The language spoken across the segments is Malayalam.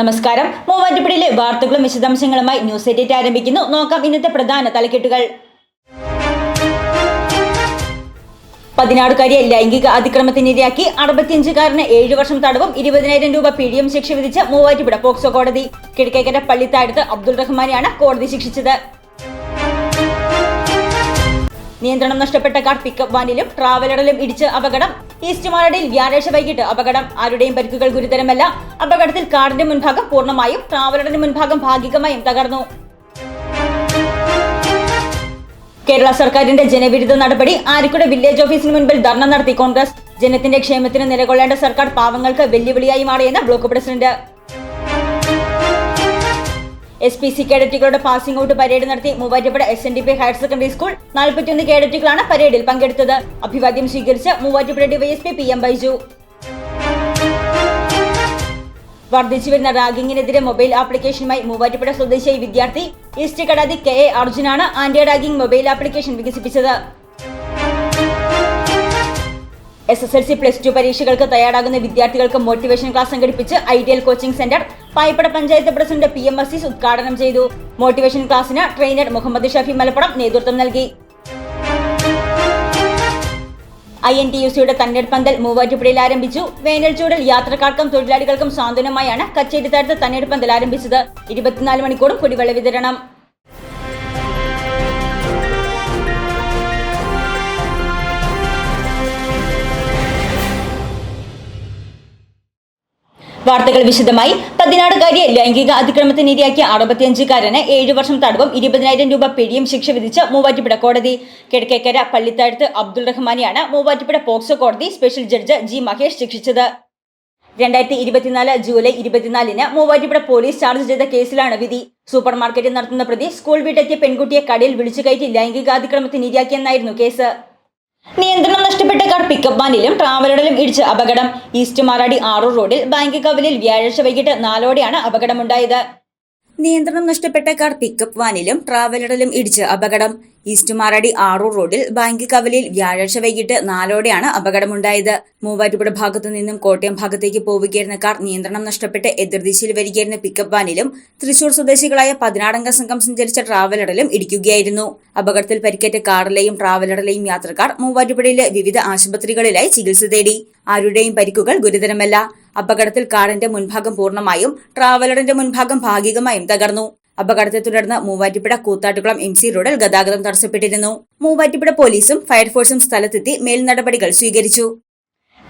നമസ്കാരം. മൂവാറ്റുപുഴയിലെ വാർത്തകളും വിശദാംശങ്ങളുമായി ന്യൂസ് എഡിറ്റ് ആരംഭിക്കുന്നു. നോക്കാം ഇന്നത്തെ പ്രധാന തലക്കെട്ടുകൾ. പതിനാറുകാരിയെ ലൈംഗിക അതിക്രമത്തിനിരയാക്കി അറുപത്തിയഞ്ചുകാരന് ഏഴു വർഷം തടവും ഇരുപതിനായിരം രൂപ പിഴിയും ശിക്ഷ വിധിച്ച മൂവാറ്റുപുഴ പോക്സോ കോടതി. കിഴക്കേക്കര പള്ളിത്താഴത്ത് അബ്ദുൾ റഹ്മാനെയാണ് കോടതി ശിക്ഷിച്ചത്. നിയന്ത്രണം നഷ്ടപ്പെട്ട കാർ പിക്കപ്പ് വാനിലും ട്രാവലറിലും ഇടിച്ച് അപകടം. ഈസ്റ്റ് മാറടിയിൽ വ്യാഴാഴ്ച വൈകിട്ട് അപകടം. ആരുടെയും പരിക്കുകൾ ഗുരുതരമല്ല. അപകടത്തിൽ കാറിന്റെ മുൻഭാഗം പൂർണമായും ട്രാവലറിന്റെ മുൻഭാഗം ഭാഗികമായും തകർന്നു. കേരള സർക്കാരിന്റെ ജനവിരുദ്ധ നടപടി ആരിക്കുട വില്ലേജ് ഓഫീസിന് മുൻപിൽ ധർണ നടത്തി കോൺഗ്രസ്. ജനത്തിന്റെ ക്ഷേമത്തിന് നിലകൊള്ളേണ്ട സർക്കാർ പാവങ്ങൾക്ക് വെല്ലുവിളിയായി മാറിയെന്ന് block president. S P C കേഡറ്റുകളുടെ passing out parade നടത്തി Muvattupuzha S N D P higher secondary school നാൽപ്പത്തിയൊന്ന് കേഡറ്റുകളാണ് പരേഡിൽ പങ്കെടുത്തത്. അഭിവാദ്യം സ്വീകരിച്ച് Muvattupuzha DYSP P M Baiju. വർദ്ധിച്ചുവരുന്ന റാഗിങ്ങിനെതിരെ മൊബൈൽ ആപ്ലിക്കേഷനുമായി മൂവാറ്റുപുഴ സ്വദേശിയായി വിദ്യാർത്ഥി ഈസ്റ്റ് കടാതി കെ എ അർജുനാണ് ആന്റി റാഗിംഗ് മൊബൈൽ ആപ്ലിക്കേഷൻ വികസിപ്പിച്ചത്. S S L C plus two പരീക്ഷകൾക്ക് തയ്യാറാകുന്ന വിദ്യാർത്ഥികൾക്ക് മോട്ടിവേഷൻ ക്ലാസ് സംഘടിപ്പിച്ച് ideal coaching centre Payippad panchayat president P M Azeez ഉദ്ഘാടനം ചെയ്തു. മോട്ടിവേഷൻ ക്ലാസ്സിന് ട്രെയിനർ മുഹമ്മദ് ഷഫി മലപ്പുറം നേതൃത്വം നൽകി. ഐ എൻ ടി യു സിയുടെ തന്നെടുപ്പന്തൽ മൂവാറ്റുപുഴയിൽ ആരംഭിച്ചു. വേനൽ ചൂടിൽ യാത്രക്കാർക്കും തൊഴിലാളികൾക്കും സാന്ത്വനമായാണ് കച്ചേരിത്താഴത്ത് പന്തൽ ആരംഭിച്ചത്. ഇരുപത്തിനാല് മണിക്കൂറും കുടിവെള്ള വിതരണം. വാർത്തകൾ വിശദമായി. പതിനാറുകാരിയെ ലൈംഗിക അതിക്രമത്തിന് ഇരയാക്കിയ അറുപത്തിയഞ്ചുകാരന് ഏഴു വർഷം തടവും ഇരുപതിനായിരം രൂപ പിഴിയും ശിക്ഷ വിധിച്ച മൂവാറ്റുപുഴ കോടതി. Kizhakkekara Pallithazhath Abdul റഹ്മാനെയാണ് Muvattupuzha POCSO court special judge G Mahesh ശിക്ഷിച്ചത്. രണ്ടായിരത്തി ഇരുപത്തിനാല് ജൂലൈ ഇരുപത്തിനാലിന് മൂവാറ്റുപുഴ പോലീസ് ചാർജ് ചെയ്ത കേസിലാണ് വിധി. സൂപ്പർ മാർക്കറ്റിൽ നടത്തുന്ന പ്രതി സ്കൂൾ വീട്ടെത്തിയ പെൺകുട്ടിയെ കടയിൽ വിളിച്ചു കയറ്റി ലൈംഗികാതിക്രമത്തിന് ഇരയാക്കിയെന്നായിരുന്നു കേസ്. നിയന്ത്രണം നഷ്ടപ്പെട്ട കാർ പിക്കപ്പ് വാനിലും ട്രാവലറിലും ഇടിച്ച് അപകടം. ഈസ്റ്റ് മാറാടി ആറൂർ റോഡിൽ ബാങ്ക് കവലിൽ വ്യാഴാഴ്ച വൈകിട്ട് നാലോടെയാണ് അപകടമുണ്ടായത്. നിയന്ത്രണം നഷ്ടപ്പെട്ട കാർ പിക്കപ്പ് വാനിലും ട്രാവലറിലും ഇടിച്ച് അപകടം. ഈസ്റ്റ് മാറാടി ആറൂർ റോഡിൽ ബാങ്ക് കവലിൽ വ്യാഴാഴ്ച വൈകിട്ട് നാലോടെയാണ് അപകടമുണ്ടായത്. മൂവാറ്റുപുഴ ഭാഗത്തു നിന്നും കോട്ടയം ഭാഗത്തേക്ക് പോവുകയായിരുന്ന കാർ നിയന്ത്രണം നഷ്ടപ്പെട്ട് എതിർദിശയിൽ വരികയായിരുന്ന പിക്കപ്പ് വാനിലും തൃശൂർ സ്വദേശികളായ പതിനാറംഗ സംഘം സഞ്ചരിച്ച ട്രാവലറിലും ഇടിക്കുകയായിരുന്നു. അപകടത്തിൽ പരിക്കേറ്റ കാറിലെയും ട്രാവലറിലെയും യാത്രക്കാർ മൂവാറ്റുപുഴയിലെ വിവിധ ആശുപത്രികളിലായി ചികിത്സ തേടി. ആരുടെയും പരിക്കുകൾ ഗുരുതരമല്ല. അപകടത്തിൽ കാറിന്റെ മുൻഭാഗം പൂർണമായും ട്രാവലറിന്റെ മുൻഭാഗം ഭാഗികമായും തകർന്നു. അപകടത്തെ തുടർന്ന് മൂവാറ്റുപുഴ കൂത്താട്ടുകുളം എം സി റോഡിൽ ഗതാഗതം തടസ്സപ്പെട്ടിരുന്നു. മൂവാറ്റുപുഴ പോലീസും ഫയർഫോഴ്സും സ്ഥലത്തെത്തി മേൽ നടപടികൾ സ്വീകരിച്ചു.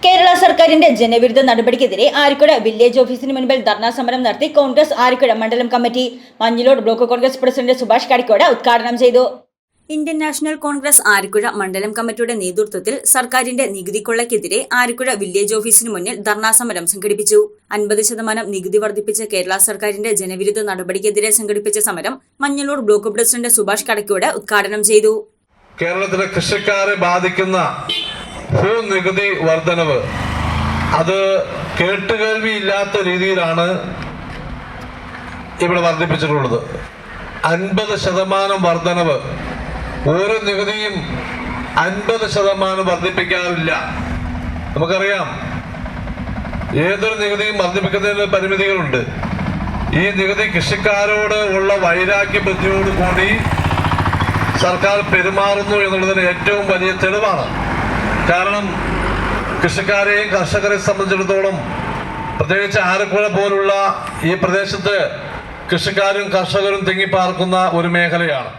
കേരള സർക്കാരിന്റെ ജനവിരുദ്ധ നടപടിക്കെതിരെ ആരിക്കുട വില്ലേജ് ഓഫീസിന് മുൻപിൽ ധർണാ സമരം നടത്തി കോൺഗ്രസ് ആരിക്കുട മണ്ഡലം committee Manjilode block Congress president Subhash Kadikkode ഉദ്ഘാടനം ചെയ്തു. ഇന്ത്യൻ നാഷണൽ കോൺഗ്രസ് ആരിക്കുഴ മണ്ഡലം കമ്മിറ്റിയുടെ നേതൃത്വത്തിൽ സർക്കാരിന്റെ നികുതി കൊള്ളയ്ക്കെതിരെ ആരിക്കുഴ വില്ലേജ് ഓഫീസിന് മുന്നിൽ ധർണാ സമരം സംഘടിപ്പിച്ചു. അൻപത് ശതമാനം നികുതി വർദ്ധിപ്പിച്ച കേരള സർക്കാരിന്റെ ജനവിരുദ്ധ നടപടിക്കെതിരെ സംഘടിപ്പിച്ച സമരം മഞ്ഞളൂർ ബ്ലോക്ക് പ്രസിഡന്റ് സുഭാഷ് കടക്കോട് ഉദ്ഘാടനം ചെയ്തു. കേരളത്തിലെ കൃഷിക്കാരെ ബാധിക്കുന്ന ഭൂനികുതി വർധനവ് അത് കേട്ടുകേൾവിയില്ലാത്ത രീതിയിലാണ് ഇവിടെ വർദ്ധിപ്പിച്ചിട്ടുള്ളത്. അൻപത് ശതമാനം വർധനവ് ഓരോ നികുതിയും അൻപത് ശതമാനം വർദ്ധിപ്പിക്കാറില്ല. നമുക്കറിയാം ഏതൊരു നികുതിയും വർദ്ധിപ്പിക്കുന്നതിന് പരിമിതികളുണ്ട്. ഈ നികുതി കൃഷിക്കാരോട് ഉള്ള വൈരാഗ്യ ബുദ്ധിയോട് കൂടി സർക്കാർ പെരുമാറുന്നു എന്നുള്ളതിന് ഏറ്റവും വലിയ തെളിവാണ്. കാരണം കൃഷിക്കാരെയും കർഷകരെ സംബന്ധിച്ചിടത്തോളം പ്രത്യേകിച്ച് ആലപ്പുഴ പോലുള്ള ഈ പ്രദേശത്ത് കൃഷിക്കാരും കർഷകരും തിങ്ങിപ്പാർക്കുന്ന ഒരു മേഖലയാണ്.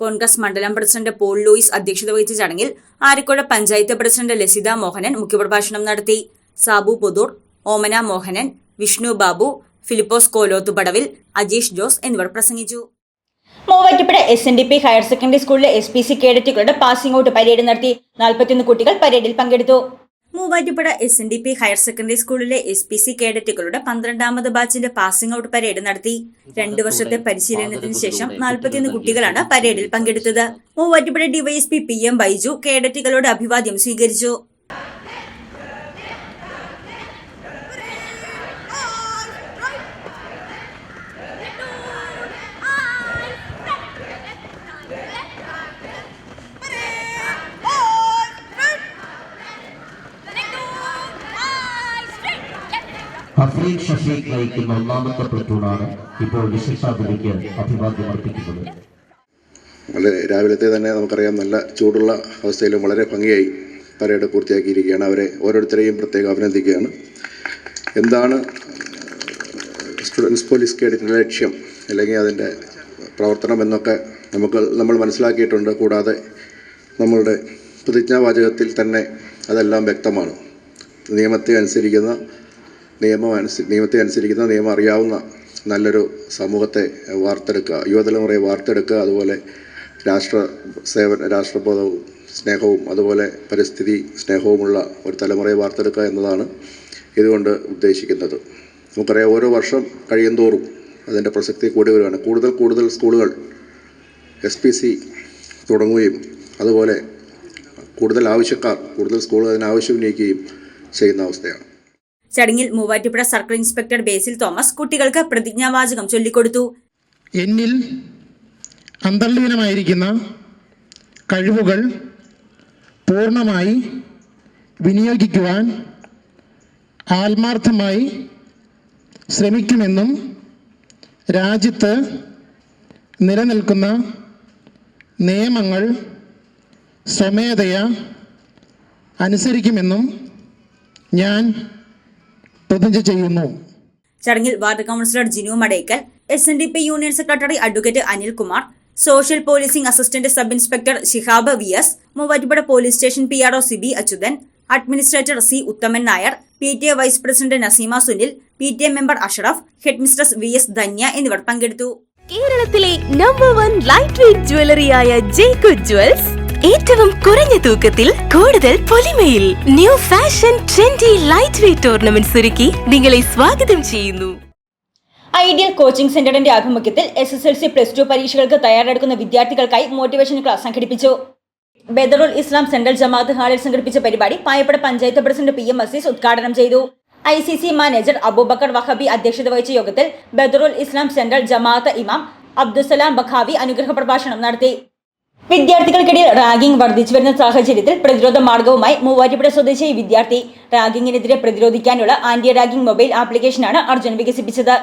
കോൺഗ്രസ് മണ്ഡലം പ്രസിഡന്റ് പോൾ ലൂയിസ് അധ്യക്ഷത വഹിച്ച ചടങ്ങിൽ ആരിക്കോട് പഞ്ചായത്ത് പ്രസിഡന്റ് ലസിത മോഹനൻ മുഖ്യപ്രഭാഷണം നടത്തി. സാബു പുതൂർ ഓമന മോഹനൻ വിഷ്ണു ബാബു ഫിലിപ്പോസ് കോലോത്തുപടവിൽ അജീഷ് ജോസ് എന്നിവർ പ്രസംഗിച്ചു. Muvattupuzha S N D P higher secondary സ്കൂളിലെ എസ് പി സി കേഡറ്റുകളുടെ പാസിംഗ് ഔട്ട് പരേഡ് നടത്തി. നാൽപ്പത്തിയൊന്ന് കുട്ടികൾ പരേഡിൽ പങ്കെടുത്തു. Muvattupuzha S N D P higher secondary സ്കൂളിലെ എസ് പി സി കേഡറ്റുകളുടെ പന്ത്രണ്ടാമത് ബാച്ചിന്റെ പാസിംഗ് ഔട്ട് പരേഡ് നടത്തി. രണ്ടു വർഷത്തെ പരിശീലനത്തിന് ശേഷം നാൽപ്പത്തിയൊന്ന് കുട്ടികളാണ് പരേഡിൽ പങ്കെടുത്തത്. Muvattupuzha DYSP P M Baiju കേഡറ്റുകളോട് അഭിവാദ്യം സ്വീകരിച്ചു. ഷഫീഖ് നയിക്കുന്ന ഒന്നാമത്തെ പ്ലറ്റൂണാണ് ഇപ്പോൾ വിശേഷാതിഥിക്ക് അഭിവാദ്യം അർപ്പിക്കുന്നത്. വളരെ രാവിലത്തെ തന്നെ നമുക്കറിയാം നല്ല ചൂടുള്ള അവസ്ഥയിലും വളരെ ഭംഗിയായി പരേഡ് പൂർത്തിയാക്കിയിരിക്കുകയാണ്. അവരെ ഓരോരുത്തരെയും പ്രത്യേകം അഭിനന്ദിക്കുകയാണ്. എന്താണ് സ്റ്റുഡൻസ് പോലീസ് കേഡറ്റിന്റെ ലക്ഷ്യം അല്ലെങ്കിൽ അതിന്റെ പ്രവർത്തനം എന്നൊക്കെ നമുക്ക് നമ്മൾ മനസ്സിലാക്കിയിട്ടുണ്ട്. കൂടാതെ നമ്മളുടെ പ്രതിജ്ഞാവാചകത്തിൽ തന്നെ അതെല്ലാം വ്യക്തമാണ്. നിയമത്തെ അനുസരിക്കുന്ന നിയമം അനുസ നിയമത്തെ അനുസരിക്കുന്ന നിയമം അറിയാവുന്ന നല്ലൊരു സമൂഹത്തെ വാർത്തെടുക്കുക യുവതലമുറയെ വാർത്തെടുക്കുക അതുപോലെ രാഷ്ട്ര സേവന രാഷ്ട്രബോധവും സ്നേഹവും അതുപോലെ പരിസ്ഥിതി സ്നേഹവുമുള്ള ഒരു തലമുറയെ വാർത്തെടുക്കുക എന്നതാണ് ഇതുകൊണ്ട് ഉദ്ദേശിക്കുന്നത്. നമുക്കറിയാം ഓരോ വർഷം കഴിയുന്തോറും അതിന്റെ പ്രസക്തി കൂടി വരികയാണ് കൂടുതൽ കൂടുതൽ സ്കൂളുകൾ എസ് പി സി തുടങ്ങുകയും അതുപോലെ കൂടുതൽ ആവശ്യക്കാർ കൂടുതൽ സ്കൂളുകൾ അതിന് ആവശ്യം ഉന്നയിക്കുകയും ചെയ്യുന്ന അവസ്ഥയാണ്. ചടങ്ങിൽ മൂവാറ്റുപുഴ സർക്കിൾ ഇൻസ്പെക്ടർ ബേസിൽ തോമസ് കുട്ടികൾക്ക് പ്രതിജ്ഞാവാചകം ചൊല്ലിക്കൊടുത്തു. എന്നിൽ അന്തർലീനമായിരിക്കുന്ന കഴിവുകൾ പൂർണമായി വിനിയോഗിക്കുവാൻ ആത്മാർത്ഥമായി ശ്രമിക്കുമെന്നും രാജ്യത്ത് നിലനിൽക്കുന്ന നിയമങ്ങൾ സ്വമേധയ അനുസരിക്കുമെന്നും ഞാൻ പ്രതിജ്ഞ ചെയ്യുന്നു. ചടങ്ങിൽ ward councillor Jinu Madekkal S N D P union secretary advocate Anilkumar social policing assistant sub inspector Shihab V S Muvattupuzha police station P R O Sibi Achuthan administrator C Uthaman Nair P T A vice president Naseema Sunil P T A member Ashraf head mistress V S Dhanya എന്നിവർ പങ്കെടുത്തു. കേരളത്തിലെ നമ്പർ വൺ ലൈറ്റ് വെയിറ്റ് ജ്വല്ലറിയായ ജയ്കു ജ്വൽസ് ഏറ്റവും കുറഞ്ഞ തൂക്കത്തിൽ കൂടുതൽ പൊലിമയിൽ. New fashion trendy light weight tournament ഒരുക്കി നിങ്ങളെ സ്വാഗതം ചെയ്യുന്നു. ഐഡിയൽ കോച്ചിംഗ് സെന്ററിന്റെ ആഭിമുഖ്യത്തിൽ S S L C plus two പരീക്ഷകൾക്ക് തയ്യാറെടുക്കുന്ന വിദ്യാർത്ഥികൾക്കായി മോട്ടിവേഷൻ ക്ലാസ് സംഘടിപ്പിച്ചു. ബദറുൽ ഇസ്ലാം സെൻട്രൽ ജമാഅത്ത് ഹാളിൽ സംഘടിപ്പിച്ച പരിപാടി Payippad panchayat president P M Azeez ഉദ്ഘാടനം ചെയ്തു. I C C manager Abubakar Wahabi അധ്യക്ഷത വഹിച്ച യോഗത്തിൽ ബദറുൽ ഇസ്ലാം സെൻട്രൽ ജമാഅത്ത് ഇമാം അബ്ദുസലാം ബഖാവി അനുഗ്രഹ പ്രഭാഷണം നടത്തി. വിദ്യാർത്ഥികൾക്കിടയിൽ റാഗിംഗ് വർദ്ധിച്ചു വരുന്ന സാഹചര്യത്തിൽ പ്രതിരോധ മാർഗവുമായി മൂവാറ്റുപുഴ സ്വദേശി വിദ്യാർത്ഥി റാഗിങ്ങിനെതിരെ പ്രതിരോധിക്കാനുള്ള ആന്റി റാഗിംഗ് മൊബൈൽ ആപ്ലിക്കേഷനാണ് അർജുൻ വികസിപ്പിച്ചത്.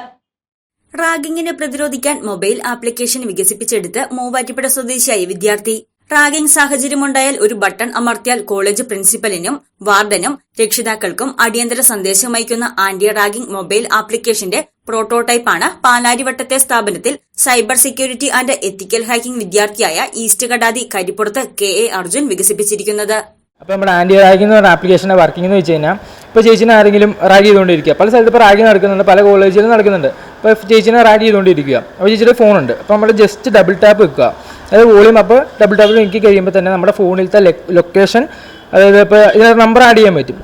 റാഗിങ്ങിനെ പ്രതിരോധിക്കാൻ മൊബൈൽ ആപ്ലിക്കേഷൻ വികസിപ്പിച്ചെടുത്ത് മൂവാറ്റുപുഴ സ്വദേശിയായ വിദ്യാർത്ഥി റാഗിംഗ് സാഹചര്യമുണ്ടായാൽ ഒരു ബട്ടൺ അമർത്തിയാൽ കോളേജ് പ്രിൻസിപ്പലിനും വാർഡനും രക്ഷിതാക്കൾക്കും അടിയന്തര സന്ദേശം അയക്കുന്ന ആന്റി റാഗിംഗ് മൊബൈൽ ആപ്ലിക്കേഷന്റെ പ്രോട്ടോടൈപ്പാണ് പാലാരിവട്ടത്തെ സ്ഥാപനത്തിൽ cyber security and ethical hacking വിദ്യാർത്ഥിയായ east Kadathi Karippurath K A Arjun വികസിപ്പിച്ചിരിക്കുന്നത്. അപ്പോൾ നമ്മുടെ ആന്റി റാഗിംഗ് എന്ന് പറഞ്ഞ ആപ്ലിക്കേഷന്റെ വർക്കിംഗ് എന്ന് വെച്ച് കഴിഞ്ഞാൽ ഇപ്പോൾ ചേച്ചിനെ ആരെങ്കിലും റാഗ് ചെയ്തുകൊണ്ടിരിക്കുക. പല സ്ഥലത്ത് ഇപ്പോൾ റാഗിങ് നടക്കുന്നുണ്ട് പല കോളേജിലും നടക്കുന്നുണ്ട്. അപ്പോൾ ചേച്ചിനെ റാഗ് ചെയ്തുകൊണ്ടിരിക്കുക. അപ്പോൾ ചേച്ചിയുടെ ഫോണുണ്ട് അപ്പോൾ നമ്മൾ ജസ്റ്റ് ഡബിൾ ടാപ്പ് വെക്കുക. അതായത് വോളിയം അപ്പോൾ ഡബിൾ ഡബിൾ നീക്കി കഴിയുമ്പോൾ തന്നെ നമ്മുടെ ഫോണിലത്തെ ലൊക്കേഷൻ അതായത് ഇപ്പോൾ ഇതിനകത്ത് നമ്പർ ആഡ് ചെയ്യാൻ പറ്റും.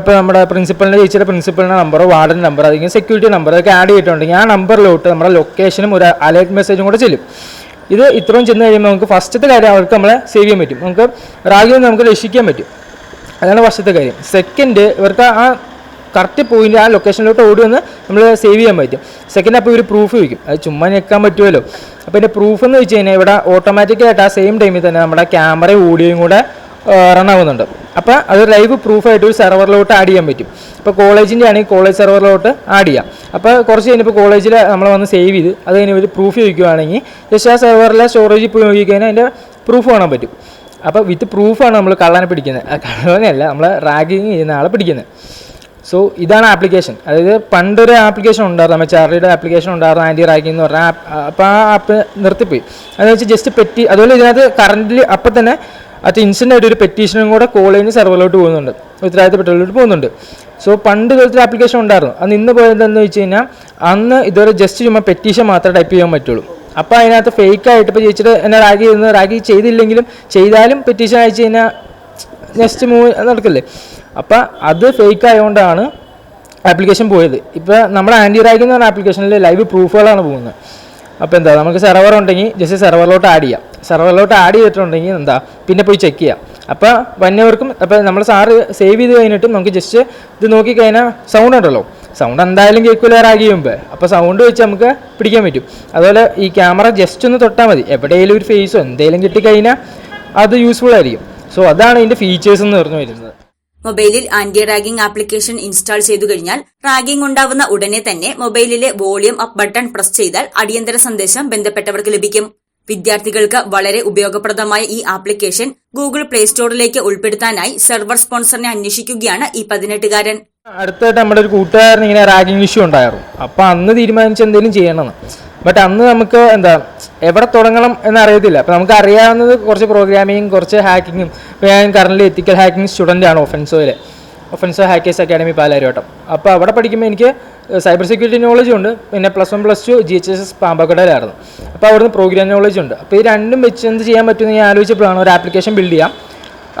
ഇപ്പോൾ നമ്മുടെ പ്രിൻസിപ്പലിന്റെ ചേച്ചിയുടെ പ്രിൻസിപ്പലിന്റെ നമ്പറോ വാർഡിന്റെ നമ്പർ അല്ലെങ്കിൽ സെക്യൂരിറ്റി നമ്പർ അതൊക്കെ ആഡ് ചെയ്തിട്ടുണ്ടെങ്കിൽ ആ നമ്പറിലോട്ട് നമ്മുടെ ലൊക്കേഷനും ഒരു അലേർട്ട് മെസ്സേജും കൂടെ ചെല്ലും. ഇത് ഇത്രയും ചെന്ന് കഴിയുമ്പോൾ നമുക്ക് ഫസ്റ്റത്തെ കാര്യം അവർക്ക് നമ്മളെ സേവ് ചെയ്യാൻ പറ്റും. നമുക്ക് റാഗിൽ നിന്ന് നമുക്ക് രക്ഷിക്കാൻ പറ്റും. അതാണ് ഫസ്റ്റത്തെ കാര്യം. സെക്കൻഡ് ഇവർക്ക് ആ കറക്റ്റ് പോയിന്റ് ആ ലൊക്കേഷനിലോട്ട് ഓടി വന്ന് നമ്മൾ സേവ് ചെയ്യാൻ പറ്റും. സെക്കൻഡ് അപ്പോൾ ഇവർ പ്രൂഫ് വയ്ക്കും അത് ചുമ്മാ ഞെക്കാൻ പറ്റുമല്ലോ. അപ്പോൾ ഇതിന്റെ പ്രൂഫ് എന്ന് വെച്ച് കഴിഞ്ഞാൽ ഇവിടെ ഓട്ടോമാറ്റിക്കായിട്ട് ആ സെയിം ടൈമിൽ തന്നെ നമ്മുടെ ക്യാമറയും ഓഡിയോയും കൂടെ റൺ ആവുന്നുണ്ട്. അപ്പോൾ അത് ലൈവ് പ്രൂഫായിട്ട് ഒരു സെർവറിലോട്ട് ആഡ് ചെയ്യാൻ പറ്റും. ഇപ്പോൾ കോളേജിന്റെ ആണെങ്കിൽ കോളേജ് സെർവറിലോട്ട് ആഡ് ചെയ്യാം. അപ്പോൾ കുറച്ച് കഴിഞ്ഞപ്പോൾ കോളേജിൽ നമ്മൾ വന്ന് സേവ് ചെയ്ത് അത് കഴിഞ്ഞ് ഒരു പ്രൂഫ് ചോദിക്കുകയാണെങ്കിൽ ജസ്റ്റ് ആ സെർവറിലെ സ്റ്റോറേജിൽ പോയി നോക്കിക്കഴിഞ്ഞാൽ അതിന്റെ പ്രൂഫ് കാണാൻ പറ്റും. അപ്പോൾ വിത്ത് പ്രൂഫാണ് നമ്മൾ കള്ളനെ പിടിക്കുന്നത് കള്ളനെയല്ല നമ്മൾ റാഗിങ് ചെയ്യുന്ന ആളെ പിടിക്കുന്നത് സോ ഇതാണ് ആപ്ലിക്കേഷൻ അതായത് പണ്ടൊരു ആപ്ലിക്കേഷൻ ഉണ്ടായിരുന്നു. നമ്മൾ ചാർലിയുടെ ആപ്ലിക്കേഷൻ ഉണ്ടായിരുന്നു ആന്റി റാക്കി എന്ന് പറഞ്ഞാൽ അപ്പോൾ ആ ആപ്പ് നിർത്തിപ്പോയി. അതെന്ന് വെച്ചാൽ ജസ്റ്റ് പെറ്റി അതുപോലെ ഇതിനകത്ത് കറണ്ടിൽ അപ്പം തന്നെ അത് ഇൻസ്റ്റന്റ് ഒരു പെറ്റീഷനും കൂടെ കോളേജിന് സെർവറിലോട്ട് പോകുന്നുണ്ട്. ഉത്തരവാദിത്തപ്പെട്ടവരിലോട്ട് പോകുന്നുണ്ട്. സോ പണ്ട് ഇതുപോലത്തെ ആപ്ലിക്കേഷൻ ഉണ്ടായിരുന്നു. അന്ന് ഇന്ന് പോയതെന്ന് വെച്ച് കഴിഞ്ഞാൽ അന്ന് ഇതുവരെ ജസ്റ്റ് ചുമ്മാ പെറ്റീഷൻ മാത്രമേ ടൈപ്പ് ചെയ്യാൻ പറ്റുള്ളൂ. അപ്പോൾ അതിനകത്ത് ഫേക്ക് ആയിട്ട് ഇപ്പോൾ ചേച്ചിയുടെ എന്നെ റാഗി ചെയ്യുന്നത് റാഗി ചെയ്തില്ലെങ്കിലും ചെയ്താലും പെറ്റീഷൻ അയച്ചു കഴിഞ്ഞാൽ നെക്സ്റ്റ് മൂവ് നടക്കില്ലേ? അപ്പം അത് ഫേക്ക് ആയതുകൊണ്ടാണ് ആപ്ലിക്കേഷൻ പോയത്. ഇപ്പോൾ നമ്മുടെ ആന്റി റാഗ് എന്ന് പറഞ്ഞ ആപ്ലിക്കേഷനിൽ ലൈവ് പ്രൂഫുകളാണ് പോകുന്നത് അപ്പോൾ എന്താ നമുക്ക് സെർവർ ഉണ്ടെങ്കിൽ ജസ്റ്റ് സെർവറിലോട്ട് ആഡ് ചെയ്യാം. സെർവറിലോട്ട് ആഡ് ചെയ്തിട്ടുണ്ടെങ്കിൽ എന്താ പിന്നെ പോയി ചെക്ക് ചെയ്യാം. അപ്പോൾ വന്നവർക്കും അപ്പോൾ നമ്മൾ സാറ് സേവ് ചെയ്ത് കഴിഞ്ഞിട്ടും നമുക്ക് ജസ്റ്റ് ഇത് നോക്കിക്കഴിഞ്ഞാൽ സൗണ്ട് ഉണ്ടല്ലോ. സൗണ്ട് എന്തായാലും കേൾക്കില്ല റാഗ് ചെയ്യുമ്പോൾ അപ്പോൾ സൗണ്ട് വെച്ച് നമുക്ക് പിടിക്കാൻ പറ്റും. അതുപോലെ ഈ ക്യാമറ ജസ്റ്റ് ഒന്ന് തൊട്ടാൽ മതി. എവിടെയെങ്കിലും ഒരു ഫേസോ എന്തെങ്കിലും കിട്ടിക്കഴിഞ്ഞാൽ അത് യൂസ്ഫുൾ ആയിരിക്കും. സോ അതാണ് ഇതിന്റെ ഫീച്ചേഴ്സ് എന്ന് പറഞ്ഞു വരുന്നത്. മൊബൈലിൽ ആന്റി റാഗിംഗ് ആപ്ലിക്കേഷൻ ഇൻസ്റ്റാൾ ചെയ്തു കഴിഞ്ഞാൽ റാഗിംഗ് ഉണ്ടാവുന്ന ഉടനെ തന്നെ മൊബൈലിലെ വോളിയം അപ്പ് ബട്ടൺ പ്രസ് ചെയ്താൽ അടിയന്തര സന്ദേശം ബന്ധപ്പെട്ടവർക്ക് ലഭിക്കും. വിദ്യാർത്ഥികൾക്ക് വളരെ ഉപയോഗപ്രദമായ ഈ ആപ്ലിക്കേഷൻ ഗൂഗിൾ പ്ലേ സ്റ്റോറിലേക്ക് ഉൾപ്പെടുത്താനായി സെർവർ സ്പോൺസറിനെ അന്വേഷിക്കുകയാണ് ഈ പതിനെട്ടുകാരൻ. അടുത്തായിട്ട് നമ്മുടെ ഒരു കൂട്ടുകാരൻ ഇങ്ങനെ റാഗിങ് ഇഷ്യൂ ഉണ്ടായിരുന്നു. അപ്പോൾ അന്ന് തീരുമാനിച്ച് എന്തെങ്കിലും ചെയ്യണമെന്ന്. ബട്ട് അന്ന് നമുക്ക് എന്താ എവിടെ തുടങ്ങണം എന്നറിയത്തില്ല. അപ്പോൾ നമുക്ക് അറിയാവുന്നത് കുറച്ച് പ്രോഗ്രാമിങ്ങും കുറച്ച് ഹാക്കിങ്ങും ഞാൻ കറന്റ് എത്തിക്കൽ ഹാക്കിംഗ് ആണ് ഒഫൻസോയിലെ. Offenso hackers academy Palarivattom. അപ്പോൾ അവിടെ പഠിക്കുമ്പോൾ എനിക്ക് സൈബർ സെക്യൂരിറ്റി നോളജ് ഉണ്ട്. പിന്നെ plus one plus two G H S S പാമ്പക്കടയിലായിരുന്നു. അപ്പോൾ അവിടുന്ന് പ്രോഗ്രാം നോളജ് ഉണ്ട്. അപ്പോൾ ഈ രണ്ടും വെച്ച് എന്ത് ചെയ്യാൻ പറ്റുമെന്ന് ഞാൻ ആലോചിച്ചപ്പോഴാണ് ഒരു ആപ്ലിക്കേഷൻ ബിൽഡ് ചെയ്യാം.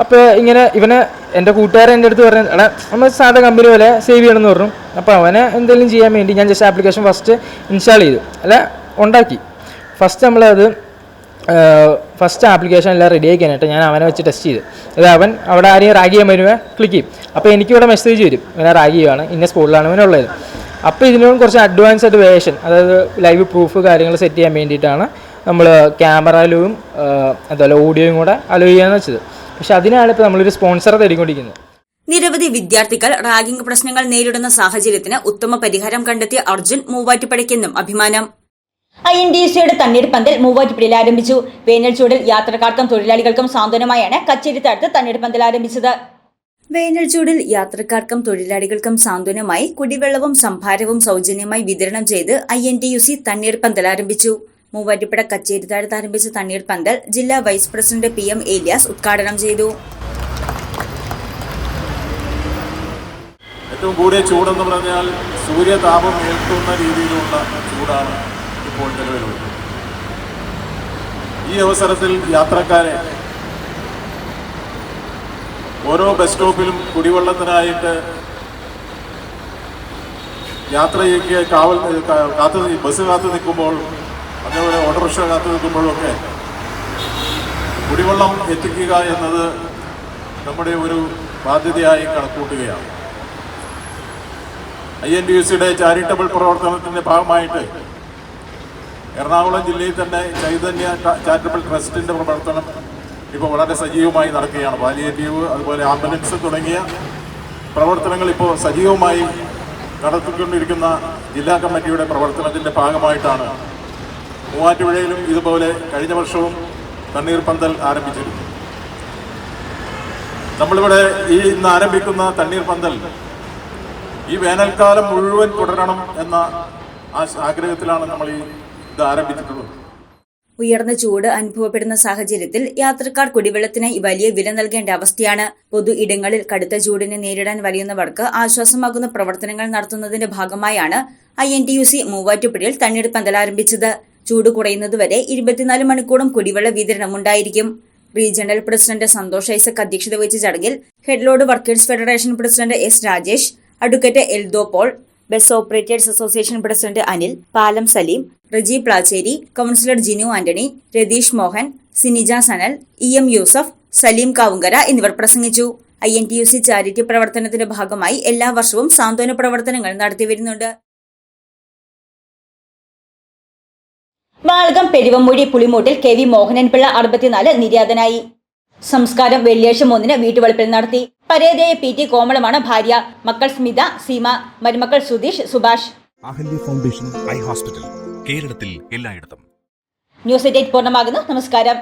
അപ്പോൾ ഇങ്ങനെ ഇവനെ എന്റെ കൂട്ടുകാരൻ എന്റെ അടുത്ത് പറഞ്ഞു എടാ നമ്മൾ സാധാ കമ്പനി പോലെ സേവ് ചെയ്യണമെന്ന് പറഞ്ഞു. അപ്പോൾ അവനെ എന്തെങ്കിലും ചെയ്യാൻ വേണ്ടി ഞാൻ ജസ്റ്റ് ആപ്ലിക്കേഷൻ ഫസ്റ്റ് ഇൻസ്റ്റാൾ ചെയ്തു. അല്ല ഉണ്ടാക്കി. ഫസ്റ്റ് നമ്മളത് ഫസ്റ്റ് ആപ്ലിക്കേഷൻ എല്ലാം റെഡി ആക്കാനായിട്ട് ഞാൻ അവനെ വെച്ച് ടെസ്റ്റ് ചെയ്തു. അത് അവൻ അവിടെ ആരെയും റാഗ് ചെയ്യാൻ വരുമ്പോൾ ക്ലിക്ക് ചെയ്യും. അപ്പോൾ എനിക്കിവിടെ മെസ്സേജ് വരും. ഇവനെ റാഗ് ചെയ്യുവാണ്. ഇന്ന സ്പോട്ടിലാണ് ഇവനുള്ളത് അപ്പോൾ ഇതിനോട് കുറച്ച് അഡ്വാൻസ് ആയിട്ട് വേഷൻ അതായത് ലൈവ് പ്രൂഫ് കാര്യങ്ങൾ സെറ്റ് ചെയ്യാൻ വേണ്ടിയിട്ടാണ് നമ്മൾ ക്യാമറയിലും അതുപോലെ ഓഡിയോയും കൂടെ അലോ ചെയ്യാന്ന് വെച്ചത്. പക്ഷെ അതിനാണ് ഇപ്പോൾ നമ്മളൊരു സ്പോൺസറെ തേടിക്കൊണ്ടിരിക്കുന്നത്. നിരവധി വിദ്യാർത്ഥികൾ റാഗിംഗ് പ്രശ്നങ്ങൾ നേരിടുന്ന സാഹചര്യത്തിന് ഉത്തമ പരിഹാരം കണ്ടെത്തിയ അർജുൻ മൂവാറ്റുപുഴയ്ക്കെന്നും അഭിമാനം. ഐ എൻ ഡി സിയുടെ തണ്ണീർ പന്തൽ മൂവാറ്റുപുഴയിൽ ആരംഭിച്ചു. വേനൽ ചൂടിൽ യാത്രക്കാർക്കും തൊഴിലാളികൾക്കും സാന്ത്വനമായാണ് കച്ചേരിത്തടുത്ത് തണ്ണീർ പന്തൽ ആരംഭിച്ചത്. വേനൽ ചൂടിൽ യാത്രക്കാർക്കും തൊഴിലാളികൾക്കും സാന്ത്വനമായി കുടിവെള്ളവും സംഭാരവും സൗജന്യമായി വിതരണം ചെയ്ത് I N T U C തണ്ണീർ പന്തൽ ആരംഭിച്ചു. മൂവാറ്റുപുഴ കച്ചേരിത്താഴത്ത് ആരംഭിച്ച തണ്ണീർ പന്തൽ ജില്ലാ vice president P M Elias ഉദ്ഘാടനം ചെയ്തു. ഏറ്റവും കൂടിയ ചൂടെന്ന് പറഞ്ഞാൽ സൂര്യതാപം ഏൽക്കുന്ന രീതിയിലുള്ള ചൂടാണ് ഇപ്പോൾ നിലവിലുള്ളത്. ഈ അവസരത്തിൽ യാത്രക്കാരെ ഓരോ ബസ് സ്റ്റോപ്പിലും കുടിവെള്ളത്തിനായിട്ട് യാത്രയ്ക്ക് കാവൽ കാത്തു ബസ് കാത്തു നിൽക്കുമ്പോൾ അതേപോലെ ഓട്ടോറിക്ഷ കാത്തു നിൽക്കുമ്പോഴൊക്കെ കുടിവെള്ളം എത്തിക്കുക എന്നത് നമ്മുടെ ഒരു ബാധ്യതയായി കണക്കൂട്ടുകയാണ്. ഐ എൻ ഡി സിയുടെ ചാരിറ്റബിൾ പ്രവർത്തനത്തിന്റെ ഭാഗമായിട്ട് എറണാകുളം ജില്ലയിൽ തന്നെ ചൈതന്യ ചാരിറ്റബിൾ ട്രസ്റ്റിന്റെ പ്രവർത്തനം ഇപ്പോൾ വളരെ സജീവമായി നടക്കുകയാണ്. പാലിയേറ്റീവ് അതുപോലെ ആംബുലൻസ് തുടങ്ങിയ പ്രവർത്തനങ്ങൾ ഇപ്പോൾ സജീവമായി നടത്തിക്കൊണ്ടിരിക്കുന്ന ജില്ലാ കമ്മിറ്റിയുടെ പ്രവർത്തനത്തിന്റെ ഭാഗമായിട്ടാണ് മൂവാറ്റുപുഴയിലും ഇതുപോലെ കഴിഞ്ഞ വർഷവും തണ്ണീർ പന്തൽ ആരംഭിച്ചിരുന്നു. നമ്മളിവിടെ ഈ ഇന്ന് ആരംഭിക്കുന്ന തണ്ണീർ പന്തൽ ഈ വേനൽക്കാലം മുഴുവൻ തുടരണം എന്ന ആഗ്രഹത്തിലാണ് നമ്മൾ ഈ ഇത് ആരംഭിച്ചിട്ടുള്ളത്. ഉയർന്ന ചൂട് അനുഭവപ്പെടുന്ന സാഹചര്യത്തിൽ യാത്രക്കാർ കുടിവെള്ളത്തിന് വലിയ വില നൽകേണ്ട അവസ്ഥയാണ്. പൊതു ഇടങ്ങളിൽ കടുത്ത ചൂടിനെ നേരിടാൻ വലിയുന്നവർക്ക് ആശ്വാസമാകുന്ന പ്രവർത്തനങ്ങൾ നടത്തുന്നതിന്റെ ഭാഗമായാണ് I N T U C മൂവാറ്റുപുഴയിൽ തണ്ണീർ പന്തൽ ആരംഭിച്ചത്. ചൂട് കുറയുന്നതുവരെ ഇരുപത്തിനാല് മണിക്കൂറും കുടിവെള്ള വിതരണം ഉണ്ടായിരിക്കും. റീജിയണൽ പ്രസിഡന്റ് സന്തോഷ് ഐസക് അധ്യക്ഷത വഹിച്ച ചടങ്ങിൽ headload workers federation president S Rajesh advocate Eldho Paul bus operators association president Anil Palam Saleem Reji Placheri councillor Jinu Antony Ratheesh Mohan Sinija Sanal E M Yusuf Saleem Kavunkara എന്നിവർ പ്രസംഗിച്ചു. I N T U C charity പ്രവർത്തനത്തിന്റെ ഭാഗമായി എല്ലാ വർഷവും സാന്ത്വന പ്രവർത്തനങ്ങൾ നടത്തിവരുന്നുണ്ട്. വാളകം പെരുവമൂഴി പുളിമൂട്ടിൽ കെ വി മോഹനൻപിള്ള അറുപത്തിനാല് നിര്യാതനായി. സംസ്കാരം വെള്ളിയാഴ്ച മൂന്നിന് വീട്ടുവളപ്പിൽ നടത്തി. പരേതയെ പി ടി കോമളമാണ് ഭാര്യ. മക്കൾ സ്മിത സീമ മരുമക്കൾ Sudheesh Subhash. Ahalya foundation eye hospital കേരളത്തിൽ എല്ലായിടത്തും. ന്യൂസ് എയ്റ്റ് പൂർണമാകുന്നു. നമസ്കാരം.